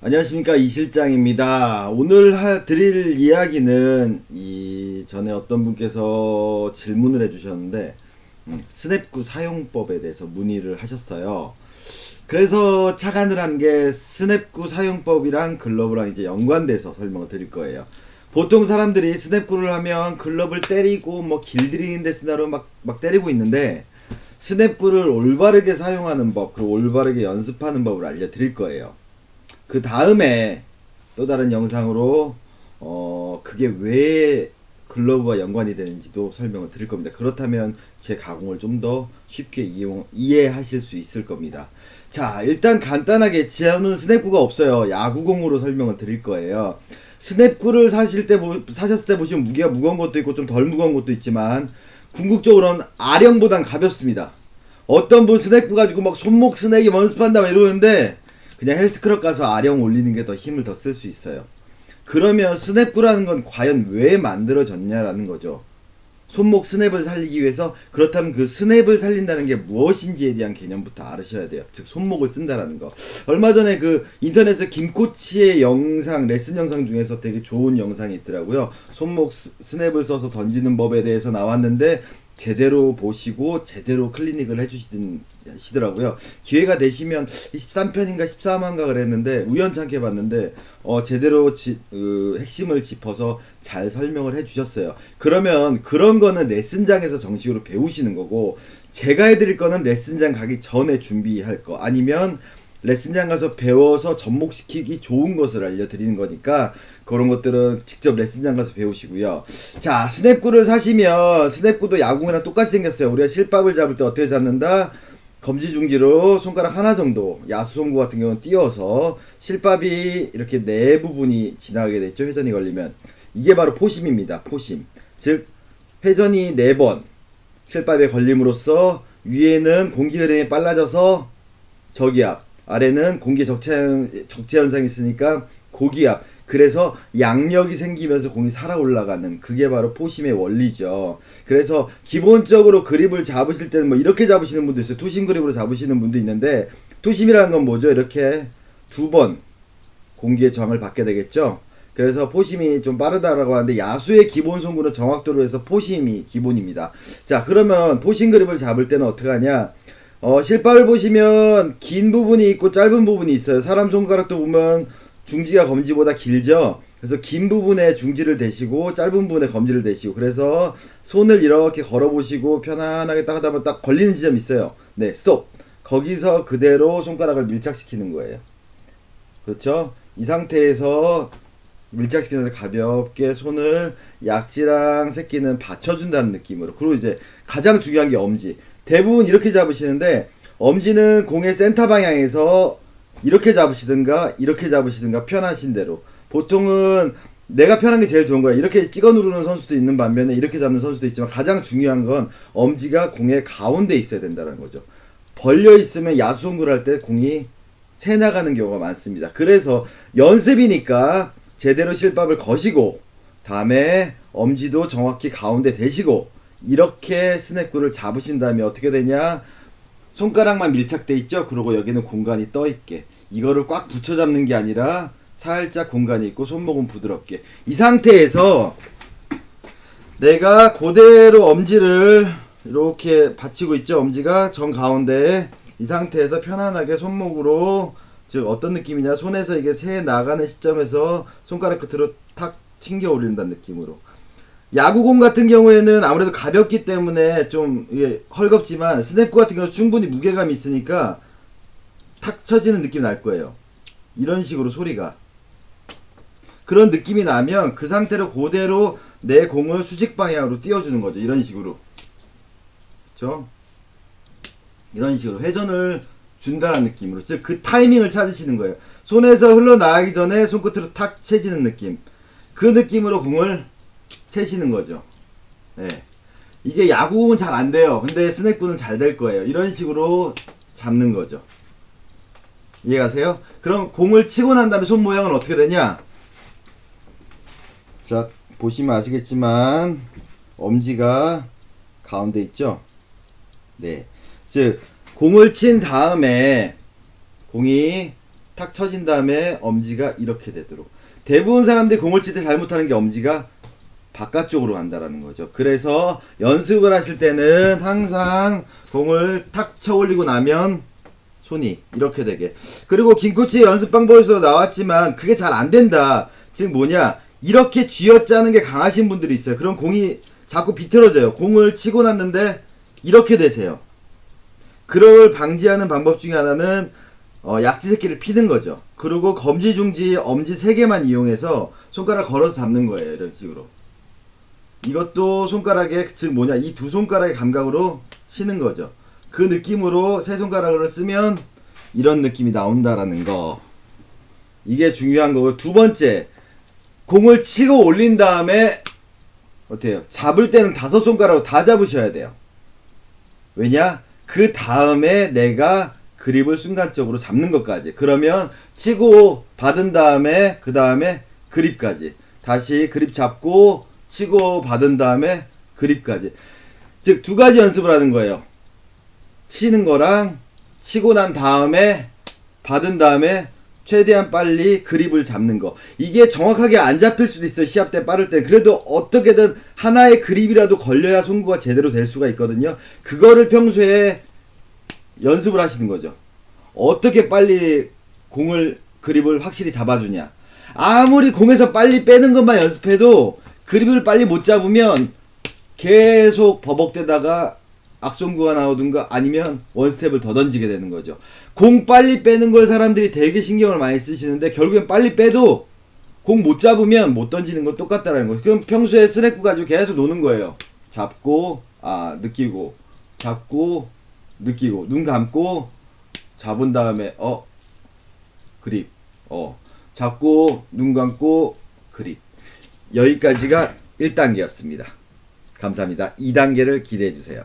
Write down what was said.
안녕하십니까 이 실장입니다. 오늘 하, 드릴 이야기는 이 전에 어떤 분께서 질문을 해주셨는데 음, 스냅구 사용법에 대해서 문의를 하셨어요. 그래서 착안을 한 게 스냅구 사용법이랑 글러브랑 이제 연관돼서 설명을 드릴 거예요. 보통 사람들이 스냅구를 하면 글러브를 때리고 뭐 길들이는 데 쓰나로 막, 막 때리고 있는데 스냅구를 올바르게 사용하는 법, 그리고 올바르게 연습하는 법을 알려드릴 거예요. 그 다음에 또 다른 영상으로 어 그게 왜 글러브와 연관이 되는지도 설명을 드릴 겁니다. 그렇다면 제 가공을 좀 더 쉽게 이용, 이해하실 수 있을 겁니다. 자, 일단 간단하게 저는 스냅구가 없어요. 야구공으로 설명을 드릴 거예요. 스냅구를 사실 때 보- 사셨을 때 보시면 무게가 무거운 것도 있고 좀 덜 무거운 것도 있지만 궁극적으로는 아령보단 가볍습니다. 어떤 분 스냅구 가지고 막 손목 스냅이 연습한다 막 이러는데 그냥 헬스클럽 가서 아령 올리는 게 더 힘을 더 쓸 수 있어요. 그러면 스냅구라는 건 과연 왜 만들어졌냐라는 거죠. 손목 스냅을 살리기 위해서 그렇다면 그 스냅을 살린다는 게 무엇인지에 대한 개념부터 알으셔야 돼요. 즉 손목을 쓴다라는 거. 얼마 전에 그 인터넷에 김코치의 영상 레슨 영상 중에서 되게 좋은 영상이 있더라고요. 손목 스- 스냅을 써서 던지는 법에 대해서 나왔는데 제대로 보시고 제대로 클리닉을 해주시든 시더라고요. 기회가 되시면 13편인가 14만가 그랬는데 우연찮게 봤는데 어 제대로 지- 그 핵심을 짚어서 잘 설명을 해주셨어요. 그러면 그런 거는 레슨장에서 정식으로 배우시는 거고 제가 해드릴 거는 레슨장 가기 전에 준비할 거 아니면 레슨장 가서 배워서 접목시키기 좋은 것을 알려드리는 거니까 그런 것들은 직접 레슨장 가서 배우시고요. 자, 스냅구를 사시면 스냅구도 야구이랑 똑같이 생겼어요. 우리가 실밥을 잡을 때 어떻게 잡는다? 검지중지로 손가락 하나 정도 야수송구 같은 경우는 띄워서 실밥이 이렇게 네 부분이 지나가게 됐죠. 회전이 걸리면 이게 바로 포심입니다. 포심. 즉 회전이 네 번 실밥에 걸림으로써 위에는 공기 흐름이 빨라져서 저기압, 아래는 공기 적체, 적체 현상이 있으니까 고기압. 그래서 양력이 생기면서 공이 살아 올라가는 그게 바로 포심의 원리죠. 그래서 기본적으로 그립을 잡으실 때는 뭐 이렇게 잡으시는 분도 있어요. 투심 그립으로 잡으시는 분도 있는데 투심이라는 건 뭐죠? 이렇게 두 번 공기의 저항을 받게 되겠죠. 그래서 포심이 좀 빠르다라고 하는데 야수의 기본 송구는 정확도로 해서 포심이 기본입니다. 자 그러면 포심 그립을 잡을 때는 어떻게 하냐? 어, 실밥을 보시면 긴 부분이 있고 짧은 부분이 있어요. 사람 손가락도 보면 중지가 검지보다 길죠. 그래서 긴 부분에 중지를 대시고 짧은 부분에 검지를 대시고 그래서 손을 이렇게 걸어 보시고 편안하게 딱 하다 보면 딱 걸리는 지점이 있어요. 네, 스톱. 거기서 그대로 손가락을 밀착시키는 거예요. 그렇죠? 이 상태에서 밀착시키면서 가볍게 손을 약지랑 새끼는 받쳐준다는 느낌으로. 그리고 이제 가장 중요한 게 엄지. 대부분 이렇게 잡으시는데 엄지는 공의 센터 방향에서 이렇게 잡으시든가 이렇게 잡으시든가 편하신 대로. 보통은 내가 편한 게 제일 좋은 거야. 이렇게 찍어 누르는 선수도 있는 반면에 이렇게 잡는 선수도 있지만 가장 중요한 건 엄지가 공의 가운데 있어야 된다는 거죠. 벌려 있으면 야수송구를 할 때 공이 새 나가는 경우가 많습니다. 그래서 연습이니까 제대로 실밥을 거시고 다음에 엄지도 정확히 가운데 대시고 이렇게 스냅구를 잡으신 다음에 어떻게 되냐? 손가락만 밀착돼 있죠? 그리고 여기는 공간이 떠 있게. 이거를 꽉 붙여 잡는 게 아니라 살짝 공간이 있고 손목은 부드럽게. 이 상태에서 내가 그대로 엄지를 이렇게 받치고 있죠? 엄지가 정 가운데에 이 상태에서 편안하게 손목으로 즉 어떤 느낌이냐? 손에서 이게 새 나가는 시점에서 손가락 끝으로 탁 튕겨 올린다는 느낌으로 야구공 같은 경우에는 아무래도 가볍기 때문에 좀 헐겁지만 스냅구 같은 경우 충분히 무게감이 있으니까 탁 쳐지는 느낌이 날 거예요. 이런 식으로 소리가. 그런 느낌이 나면 그 상태로 그대로 내 공을 수직 방향으로 띄워주는 거죠. 이런 식으로. 그렇죠 이런 식으로 회전을 준다는 느낌으로. 즉 그 타이밍을 찾으시는 거예요. 손에서 흘러나가기 전에 손끝으로 탁 채지는 느낌. 그 느낌으로 공을 채시는 거죠 네. 이게 야구공은 잘 안 돼요 근데 스냅구는 잘 될 거예요 이런 식으로 잡는 거죠 이해가세요? 그럼 공을 치고 난 다음에 손 모양은 어떻게 되냐 자 보시면 아시겠지만 엄지가 가운데 있죠 네. 즉 공을 친 다음에 공이 탁 쳐진 다음에 엄지가 이렇게 되도록. 대부분 사람들이 공을 칠 때 잘못하는 게 엄지가 바깥쪽으로 간다라는 거죠. 그래서 연습을 하실 때는 항상 공을 탁 쳐 올리고 나면 손이 이렇게 되게. 그리고 김코치의 연습 방법에서 나왔지만 그게 잘 안 된다. 즉 뭐냐? 이렇게 쥐어짜는 게 강하신 분들이 있어요. 그럼 공이 자꾸 비틀어져요. 공을 치고 났는데 이렇게 되세요. 그걸 방지하는 방법 중에 하나는 어, 약지 새끼를 피는 거죠. 그리고 검지, 중지, 엄지 세 개만 이용해서 손가락 걸어서 잡는 거예요. 이런 식으로. 이것도 손가락에 즉 뭐냐 이 두 손가락의 감각으로 치는 거죠. 그 느낌으로 세 손가락으로 쓰면 이런 느낌이 나온다라는 거. 이게 중요한 거고 두 번째 공을 치고 올린 다음에 어때요? 잡을 때는 다섯 손가락으로 다 잡으셔야 돼요. 왜냐? 그 다음에 내가 그립을 순간적으로 잡는 것까지. 그러면 치고 받은 다음에 그 다음에 그립까지. 다시 그립 잡고 치고 받은 다음에 그립까지. 즉 두 가지 연습을 하는 거예요. 치는 거랑 치고 난 다음에 받은 다음에 최대한 빨리 그립을 잡는 거. 이게 정확하게 안 잡힐 수도 있어요. 시합 때 빠를 때. 그래도 어떻게든 하나의 그립이라도 걸려야 송구가 제대로 될 수가 있거든요. 그거를 평소에 연습을 하시는 거죠. 어떻게 빨리 공을 그립을 확실히 잡아주냐. 아무리 공에서 빨리 빼는 것만 연습해도 그립을 빨리 못 잡으면 계속 버벅대다가 악송구가 나오든가 아니면 원스텝을 더 던지게 되는 거죠. 공 빨리 빼는 걸 사람들이 되게 신경을 많이 쓰시는데 결국엔 빨리 빼도 공 못 잡으면 못 던지는 건 똑같다라는 거죠. 그럼 평소에 스냅구 가지고 계속 노는 거예요. 잡고 아 느끼고 잡고 느끼고 눈 감고 잡은 다음에 어 그립 어 잡고 눈 감고 그립 여기까지가 1단계였습니다. 감사합니다. 2단계를 기대해 주세요.